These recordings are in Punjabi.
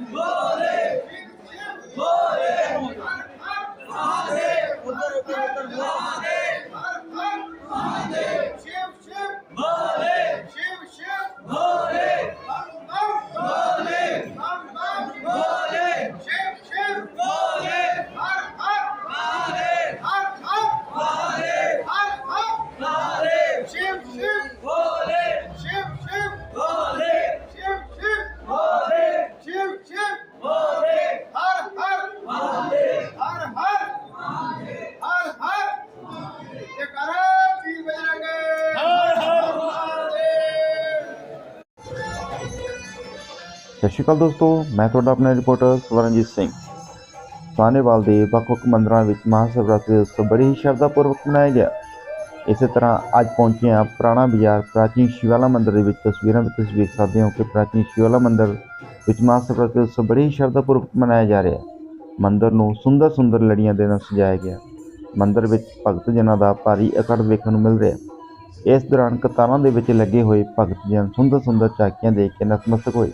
Whoa! ਸਤਿ ਸ਼੍ਰੀ ਅਕਾਲ ਦੋਸਤੋ, ਮੈਂ ਤੁਹਾਡਾ ਆਪਣਾ ਰਿਪੋਰਟਰ ਸਵਰਨਜੀਤ ਸਿੰਘ। ਸਾਹਨੇਵਾਲ ਦੇ ਵੱਖ-ਵੱਖ ਮੰਦਰਾਂ ਵਿੱਚ ਮਹਾਸ਼ਿਵਰਾਤਰੀ ਦਾ ਉਤਸਵ ਬੜੀ ਹੀ ਸ਼ਰਧਾਪੂਰਵਕ ਮਨਾਇਆ ਗਿਆ। ਇਸੇ ਤਰ੍ਹਾਂ ਅੱਜ ਪਹੁੰਚੇ ਹਾਂ ਪੁਰਾਣਾ ਬਾਜ਼ਾਰ, ਪ੍ਰਾਚੀਨ ਸ਼ਿਵਾਲਾ ਮੰਦਿਰ ਦੇ ਵਿੱਚ ਤਸਵੀਰਾਂ ਵਿੱਚ ਤੁਸੀਂ ਵੇਖ ਸਕਦੇ ਹੋ ਕਿ ਪ੍ਰਾਚੀਨ ਸ਼ਿਵਾਲਾ ਮੰਦਿਰ ਵਿੱਚ ਮਹਾਸ਼ਿਵਰਾਤਰੀ ਦਾ ਉਤਸਵ ਬੜੀ ਹੀ ਸ਼ਰਧਾਪੂਰਵਕ ਮਨਾਇਆ ਜਾ ਰਿਹਾ ਹੈ। ਮੰਦਿਰ ਨੂੰ ਸੁੰਦਰ ਸੁੰਦਰ ਲੜੀਆਂ ਦੇ ਨਾਲ ਸਜਾਇਆ ਗਿਆ। ਮੰਦਿਰ ਵਿੱਚ ਭਗਤ ਜਨਾਂ ਦਾ ਭਾਰੀ ਇਕੱਠ ਵੇਖਣ ਨੂੰ ਮਿਲ ਰਿਹਾ ਹੈ। ਇਸ ਦੌਰਾਨ ਕਤਾਰਾਂ ਦੇ ਵਿੱਚ ਲੱਗੇ ਹੋਏ ਭਗਤ ਜਨ ਸੁੰਦਰ ਸੁੰਦਰ ਝਾਕੀਆਂ ਦੇਖ ਕੇ ਨਤਮਸਤਕ ਹੋਏ।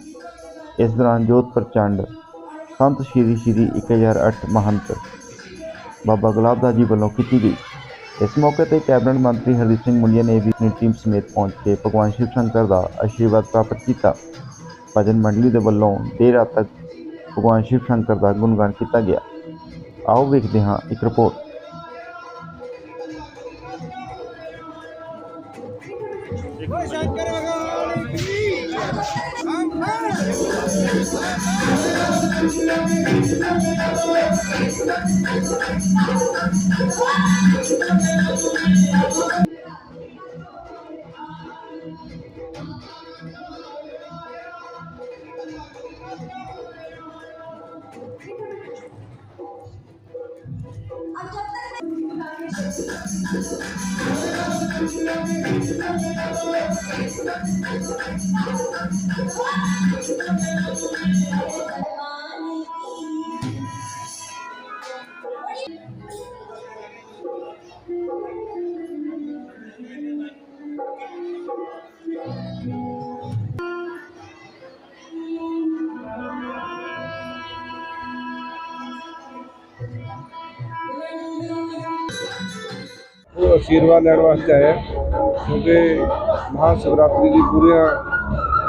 ਇਸ ਦੌਰਾਨ ਜੋਤ ਪ੍ਰਚੰਡ ਸੰਤ ਸ਼੍ਰੀ ਸ਼੍ਰੀ 1008 ਮਹੰਤ ਬਾਬਾ ਗੁਲਾਬ ਦਾਸ ਜੀ ਵੱਲੋਂ ਕੀਤੀ ਗਈ। ਇਸ ਮੌਕੇ ਤੇ ਕੈਬਨਿਟ ਮੰਤਰੀ ਹਰਦੀਪ ਸਿੰਘ ਮੁੰਡੀਆ ਨੇ ਵੀ ਆਪਣੀ ਟੀਮ ਸਮੇਤ ਪਹੁੰਚ ਕੇ ਭਗਵਾਨ ਸ਼ਿਵ ਸ਼ੰਕਰ ਦਾ ਆਸ਼ੀਰਵਾਦ ਪ੍ਰਾਪਤ ਕੀਤਾ। ਭਜਨ ਮੰਡਲੀ ਦੇ ਵੱਲੋਂ ਦੇਰ ਰਾਤ ਤੱਕ ਭਗਵਾਨ ਸ਼ਿਵ ਸ਼ੰਕਰ ਦਾ ਗੁਣਗਾਨ ਕੀਤਾ ਗਿਆ। ਆਓ ਵੇਖਦੇ ਹਾਂ ਇੱਕ report. I'm just Thank you. ਉਹ ਆਸ਼ੀਰਵਾਦ ਲੈਣ ਵਾਸਤੇ ਆਏ ਹਾਂ, ਕਿਉਂਕਿ ਮਹਾ ਸ਼ਿਵਰਾਤਰੀ ਦੀ ਪੂਰੀਆਂ,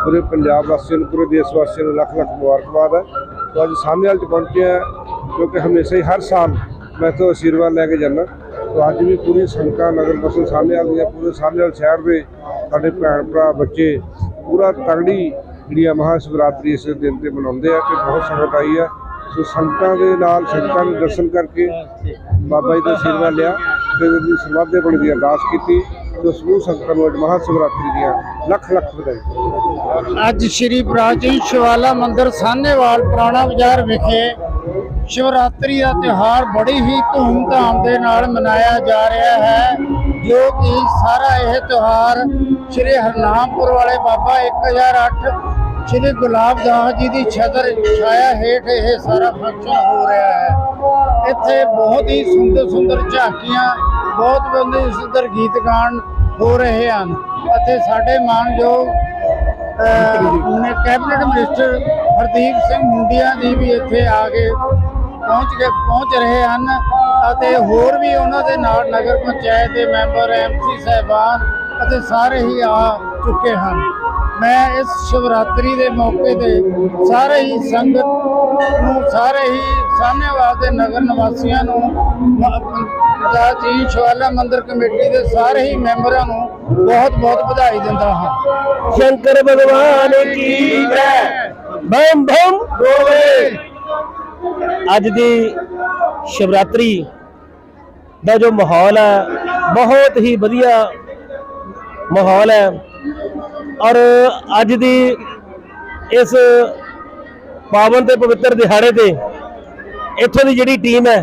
ਪੂਰੇ ਪੰਜਾਬ ਵਾਸੀਆਂ ਨੂੰ, ਪੂਰੇ ਦੇਸ਼ ਵਾਸੀਆਂ ਨੂੰ ਲੱਖ ਲੱਖ ਮੁਬਾਰਕਬਾਦ ਹੈ। ਸੋ ਅੱਜ ਸਾਹਮਣੇ ਚ ਪਹੁੰਚੇ ਹਾਂ, ਕਿਉਂਕਿ ਹਮੇਸ਼ਾ ਹੀ ਹਰ ਸਾਲ ਮੈਂ ਤੋਂ ਆਸ਼ੀਰਵਾਦ ਲੈ ਕੇ ਜਾਂਦਾ। ਸੋ ਅੱਜ ਵੀ ਪੂਰੀ ਸੰਗਤਾਂ ਨਗਰ ਕੌਂਸਲ ਸਾਹਮਣੇ ਦੀਆਂ, ਪੂਰੇ ਸਾਹਮਣੇ ਸ਼ਹਿਰ ਦੇ ਸਾਡੇ ਭੈਣ ਭਰਾ, ਬੱਚੇ, ਪੂਰਾ ਤਗੜੀ ਜਿਹੜੀ ਆ ਮਹਾ ਸ਼ਿਵਰਾਤਰੀ ਇਸ ਦਿਨ ਤੇ ਮਨਾਉਂਦੇ ਆ, ਤੇ ਬਹੁਤ ਸੰਗਤ ਆਈ ਆ। ਸੋ ਸੰਗਤਾਂ ਦੇ ਨਾਲ ਸੰਗਤਾਂ ਨੂੰ ਦਰਸ਼ਨ ਕਰਕੇ ਬਾਬਾ ਜੀ ਦਾ ਆਸ਼ੀਰਵਾਦ ਲਿਆ ਤੇ ਉਹਦੀ ਸਮਾਧੇ ਬਣ ਦੀ ਅਰਦਾਸ ਕੀਤੀ ਸੋ ਸਮੂਹ ਸੰਗਤਾਂ ਨੂੰ ਅੱਜ ਮਹਾ ਸ਼ਿਵਰਾਤਰੀ ਦੀਆਂ ਲੱਖ ਲੱਖ ਵਧਾਈ ਅੱਜ ਸ਼੍ਰੀ ਪ੍ਰਾਚੀਨ ਸ਼ਿਵਾਲਾ ਮੰਦਿਰ ਸਾਹਨੇਵਾਲ ਪੁਰਾਣਾ ਬਾਜ਼ਾਰ ਵਿਖੇ ਸ਼ਿਵਰਾਤਰੀ ਦਾ ਤਿਉਹਾਰ ਬੜੀ ਹੀ ਧੂਮਧਾਮ ਦੇ ਨਾਲ ਮਨਾਇਆ ਜਾ ਰਿਹਾ ਹੈ, ਜੋ ਕਿ ਸਾਰਾ ਇਹ ਤਿਉਹਾਰ ਸ਼੍ਰੀ ਹਰਨਾਮਪੁਰ ਵਾਲੇ ਬਾਬਾ 1008 ਸ਼੍ਰੀ ਗੁਲਾਬ ਦਾਸ ਜੀ ਦੀ ਛਤਰ ਛਾਇਆ ਹੇਠ ਇਹ ਸਾਰਾ ਫੰਕਸ਼ਨ ਹੋ ਰਿਹਾ ਹੈ। ਇੱਥੇ ਬਹੁਤ ਹੀ ਸੁੰਦਰ ਸੁੰਦਰ ਝਾਕੀਆਂ, ਬਹੁਤ ਬੰਦੇ ਸੁੰਦਰ ਗੀਤ ਗਾਣ ਹੋ ਰਹੇ ਹਨ। ਅਤੇ ਸਾਡੇ ਮਾਨਯੋਗ ਨੇ ਕੈਬਨਿਟ ਮਿਨਿਸਟਰ ਹਰਦੀਪ ਸਿੰਘ ਮੁੰਡੀਆ ਜੀ ਵੀ ਇੱਥੇ ਆ ਕੇ ਪਹੁੰਚ ਕੇ ਪਹੁੰਚ ਰਹੇ ਹਨ। ਅਤੇ ਹੋਰ ਵੀ ਉਹਨਾਂ ਦੇ ਨਾਲ ਨਗਰ ਪੰਚਾਇਤ ਦੇ ਮੈਂਬਰ ਐਮਸੀ ਸਹਿਬਾਨ ਅਤੇ ਸਾਰੇ ਹੀ ਆ ਚੁੱਕੇ ਹਨ। ਮੈਂ ਇਸ ਸ਼ਿਵਰਾਤਰੀ ਦੇ ਮੌਕੇ ਤੇ ਸਾਰੇ ਹੀ ਸੰਗਤ ਨੂੰ ਸਾਰੇ ਹੀ ਸਾਹਨੇਵਾਲ ਦੇ ਨਗਰ ਨਿਵਾਸੀਆਂ ਨੂੰ ਜੀ ਸ਼ਵਾਲਾ ਮੰਦਿਰ ਕਮੇਟੀ ਦੇ ਸਾਰੇ ਹੀ ਮੈਂਬਰਾਂ ਨੂੰ ਬਹੁਤ ਬਹੁਤ ਵਧਾਈ ਦਿੰਦਾ ਹਾਂ। ਸ਼ੰਕਰ ਭਗਵਾਨ ਕੀ ਜੈ? ਬਮ ਬਮ। ਗੋਵੇ ਅੱਜ ਦੀ ਸ਼ਿਵਰਾਤਰੀ ਦਾ ਜੋ ਮਾਹੌਲ ਹੈ ਬਹੁਤ ਹੀ ਵਧੀਆ ਮਾਹੌਲ ਹੈ। ਔਰ ਅੱਜ ਦੀ ਇਸ ਪਾਵਨ ਤੇ ਪਵਿੱਤਰ ਦਿਹਾੜੇ ਤੇ ਇੱਥੋਂ ਦੀ ਜਿਹੜੀ ਟੀਮ ਹੈ,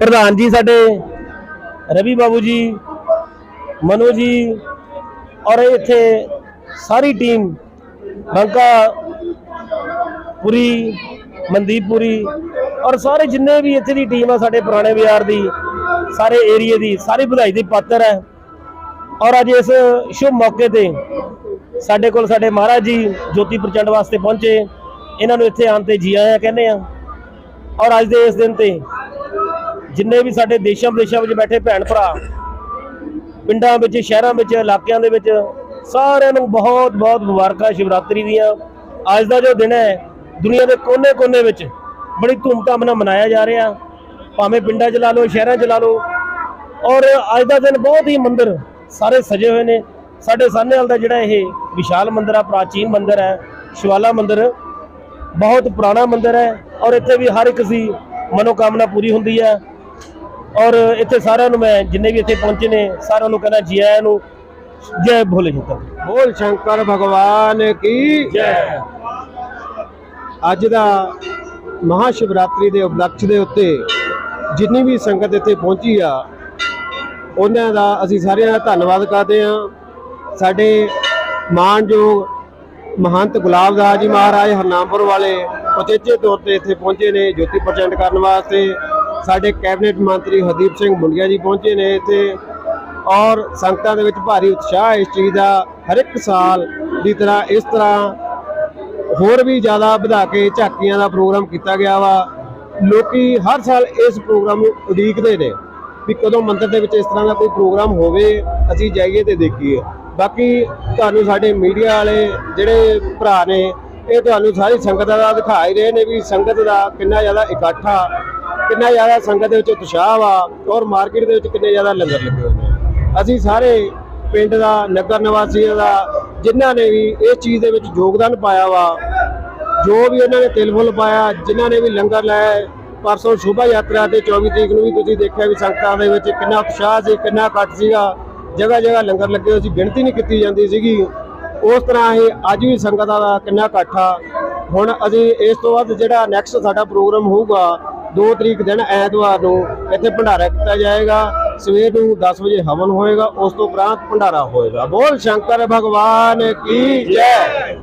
ਪ੍ਰਧਾਨ ਜੀ ਸਾਡੇ, ਰਵੀ ਬਾਬੂ ਜੀ, ਮਨੂ ਜੀ ਔਰ ਇੱਥੇ ਸਾਰੀ ਟੀਮ, ਬੰਕਾ, ਪੁਰੀ, ਮਨਦੀਪ ਪੁਰੀ ਔਰ ਸਾਰੇ ਜਿੰਨੇ ਵੀ ਇੱਥੇ ਦੀ ਟੀਮ ਆ ਸਾਡੇ ਪੁਰਾਣੇ ਬਾਜ਼ਾਰ ਦੀ, ਸਾਰੇ ਏਰੀਏ ਦੀ, ਸਾਰੀ ਵਧਾਈ ਦੀ ਪਾਤਰ ਹੈ। ਔਰ ਅੱਜ ਇਸ ਸ਼ੁਭ ਮੌਕੇ ਤੇ ਸਾਡੇ ਕੋਲ ਸਾਡੇ ਮਹਾਰਾਜ ਜੀ ਜੋਤੀ ਪ੍ਰਚੰਡ ਵਾਸਤੇ ਪਹੁੰਚੇ। ਇਹਨਾਂ ਨੂੰ ਇੱਥੇ ਆਉਣ ਤੇ ਜੀ ਆਇਆਂ ਕਹਿੰਦੇ ਆ ਔਰ ਅੱਜ ਦੇ ਇਸ ਦਿਨ ਤੇ ਜਿੰਨੇ ਵੀ ਸਾਡੇ ਦੇਸ਼ਾਂ ਵਿਦੇਸ਼ਾਂ ਵਿੱਚ ਬੈਠੇ ਭੈਣ ਭਰਾ, ਪਿੰਡਾਂ ਵਿੱਚ, ਸ਼ਹਿਰਾਂ ਵਿੱਚ, ਇਲਾਕਿਆਂ ਦੇ ਵਿੱਚ, ਸਾਰਿਆਂ ਨੂੰ ਬਹੁਤ ਬਹੁਤ ਮੁਬਾਰਕਾਂ ਸ਼ਿਵਰਾਤਰੀ ਦੀਆਂ। ਅੱਜ ਦਾ ਜੋ ਦਿਨ ਹੈ, ਦੁਨੀਆ ਦੇ ਕੋਨੇ-ਕੋਨੇ ਵਿੱਚ ਬੜੀ ਧੂਮਧਾਮ ਨਾਲ ਮਨਾਇਆ ਜਾ ਰਿਹਾ। ਭਾਵੇਂ ਪਿੰਡਾਂ 'ਚ ਲਾ ਲਓ, ਸ਼ਹਿਰਾਂ 'ਚ ਲਾ ਲਓ। ਔਰ ਅੱਜ ਦਾ ਦਿਨ ਬਹੁਤ ਹੀ ਮੰਦਰ ਸਾਰੇ ਸਜੇ ਹੋਏ ਨੇ। ਸਾਡੇ ਸਾਹਨੇਵਾਲ ਦਾ ਜਿਹੜਾ ਇਹ ਵਿਸ਼ਾਲ ਮੰਦਿਰ ਆ ਪ੍ਰਾਚੀਨ ਮੰਦਿਰ ਹੈ ਸ਼ਿਵਾਲਾ ਮੰਦਿਰ ਬਹੁਤ ਪੁਰਾਣਾ ਮੰਦਿਰ ਹੈ ਔਰ ਇੱਥੇ ਵੀ ਹਰ ਇੱਕ ਦੀ ਮਨੋਕਾਮਨਾ ਪੂਰੀ ਹੁੰਦੀ ਹੈ। ਔਰ ਇੱਥੇ ਸਾਰਿਆਂ ਨੂੰ ਮੈਂ ਜਿੰਨੇ ਵੀ ਇੱਥੇ ਪਹੁੰਚੇ ਨੇ ਸਾਰਿਆਂ ਨੂੰ ਕਹਿੰਦਾ ਜੀ ਆਇਆਂ ਨੂੰ ਜੈ ਭੋਲੇ ਸ਼ੰਕਰ। ਬੋਲ ਸ਼ੰਕਰ ਭਗਵਾਨ ਕੀ? ਜੈ। ਅੱਜ ਦਾ ਮਹਾ ਸ਼ਿਵਰਾਤਰੀ ਦੇ ਉਪਲਕਸ਼ ਦੇ ਉੱਤੇ ਜਿੰਨੀ ਵੀ ਸੰਗਤ ਇੱਥੇ ਪਹੁੰਚੀ ਆ ਉਹਨਾਂ ਦਾ ਅਸੀਂ ਸਾਰਿਆਂ ਦਾ ਧੰਨਵਾਦ ਕਰਦੇ ਹਾਂ। ਸਾਡੇ ਮਾਨਯੋਗ ਮਹੰਤ ਗੁਲਾਬਦਾਸ ਜੀ ਮਹਾਰਾਜ, ਹਰਨਾਮਪੁਰ ਵਾਲੇ ਉਚੇਚੇ ਤੌਰ ਤੇ ਇੱਥੇ ਪਹੁੰਚੇ ਨੇ, ਜੋਤੀ ਪ੍ਰਚੰਡ ਕਰਨ ਵਾਸਤੇ। ਸਾਡੇ ਕੈਬਨਿਟ ਮੰਤਰੀ ਹਰਦੀਪ ਸਿੰਘ ਮੁੰਡਿਆ ਜੀ ਪਹੁੰਚੇ ਨੇ ਇੱਥੇ। ਔਰ ਸੰਗਤਾਂ ਦੇ ਵਿੱਚ ਭਾਰੀ ਉਤਸ਼ਾਹ ਇਸ ਚੀਜ਼ ਦਾ। ਹਰ ਇੱਕ ਸਾਲ ਦੀ ਤਰ੍ਹਾਂ ਇਸ ਤਰ੍ਹਾਂ ਹੋਰ ਵੀ ਜ਼ਿਆਦਾ ਵਧਾ ਕੇ ਝਾਕੀਆਂ ਦਾ ਪ੍ਰੋਗਰਾਮ ਕੀਤਾ ਗਿਆ ਵਾ। ਲੋਕੀ ਹਰ ਸਾਲ ਇਸ ਪ੍ਰੋਗਰਾਮ ਨੂੰ ਉਡੀਕਦੇ ਨੇ। ਵੀ ਕਦੋਂ ਮੰਦਿਰ ਦੇ ਵਿੱਚ ਇਸ ਤਰ੍ਹਾਂ ਦਾ ਕੋਈ ਪ੍ਰੋਗਰਾਮ ਹੋਵੇ, ਅਸੀਂ ਜਾਈਏ ਤੇ ਦੇਖੀਏ। ਬਾਕੀ ਤੁਹਾਨੂੰ ਸਾਡੇ ਮੀਡੀਆ ਵਾਲੇ ਜਿਹੜੇ ਭਰਾ ਨੇ, ਇਹ ਤੁਹਾਨੂੰ ਸਾਰੀ ਸੰਗਤ ਦਾ ਦਿਖਾ ਹੀ ਰਹੇ ਨੇ ਵੀ ਸੰਗਤ ਦਾ ਕਿੰਨਾ ਜ਼ਿਆਦਾ ਇਕੱਠ ਆ ਕਿੰਨਾ ਜ਼ਿਆਦਾ ਸੰਗਤ ਦੇ ਵਿੱਚ ਉਤਸ਼ਾਹ ਵਾ ਔਰ ਮਾਰਕੀਟ ਦੇ ਵਿੱਚ ਕਿੰਨੇ ਜ਼ਿਆਦਾ ਲੰਗਰ ਲੱਗੇ ਹੋਏ ਨੇ। ਅਸੀਂ ਸਾਰੇ ਪਿੰਡ ਦਾ, ਨਗਰ ਨਿਵਾਸੀਆਂ ਦਾ, ਜਿਨ੍ਹਾਂ ਨੇ ਵੀ ਇਸ ਚੀਜ਼ ਦੇ ਵਿੱਚ ਯੋਗਦਾਨ ਪਾਇਆ ਵਾ, ਜੋ ਵੀ ਉਹਨਾਂ ਨੇ ਤਿਲ ਫੁੱਲ ਪਾਇਆ, ਜਿਨ੍ਹਾਂ ਨੇ ਵੀ ਲੰਗਰ ਲਾਇਆ ਪਰਸੋਂ ਸ਼ੋਭਾ ਯਾਤਰਾ ਤੇ 24 ਤਰੀਕ ਨੂੰ ਵੀ ਤੁਸੀਂ ਦੇਖਿਆ ਵੀ ਸੰਗਤਾਂ ਦੇ ਵਿੱਚ ਕਿੰਨਾ ਉਤਸ਼ਾਹ ਸੀ, ਕਿੰਨਾ ਇਕੱਠ ਸੀਗਾ। ਜਗ੍ਹਾ ਜਗ੍ਹਾ ਲੰਗਰ ਲੱਗੇ ਹੋਏ ਸੀ, ਗਿਣਤੀ ਨਹੀਂ ਕੀਤੀ ਜਾਂਦੀ ਸੀਗੀ। ਉਸ ਤਰ੍ਹਾਂ ਹੀ ਅੱਜ ਵੀ ਸੰਗਤਾਂ ਦਾ ਕਿੰਨਾ ਇਕੱਠ ਆ। ਹੁਣ ਅਸੀਂ ਇਸ ਤੋਂ ਬਾਅਦ ਜਿਹੜਾ ਨੈਕਸਟ ਸਾਡਾ ਪ੍ਰੋਗਰਾਮ ਹੋਊਗਾ 2 ਤਰੀਕ ਦਿਨ ਐਤਵਾਰ ਨੂੰ ਇੱਥੇ ਭੰਡਾਰਾ ਕੀਤਾ ਜਾਏਗਾ। ਸਵੇਰ ਨੂੰ 10 ਵਜੇ ਹਵਨ ਹੋਏਗਾ, ਉਸ ਤੋਂ ਉਪਰੰਤ ਭੰਡਾਰਾ ਹੋਏਗਾ। ਬੋਲ ਸ਼ੰਕਰ ਭਗਵਾਨ ਕੀ ਜੈ।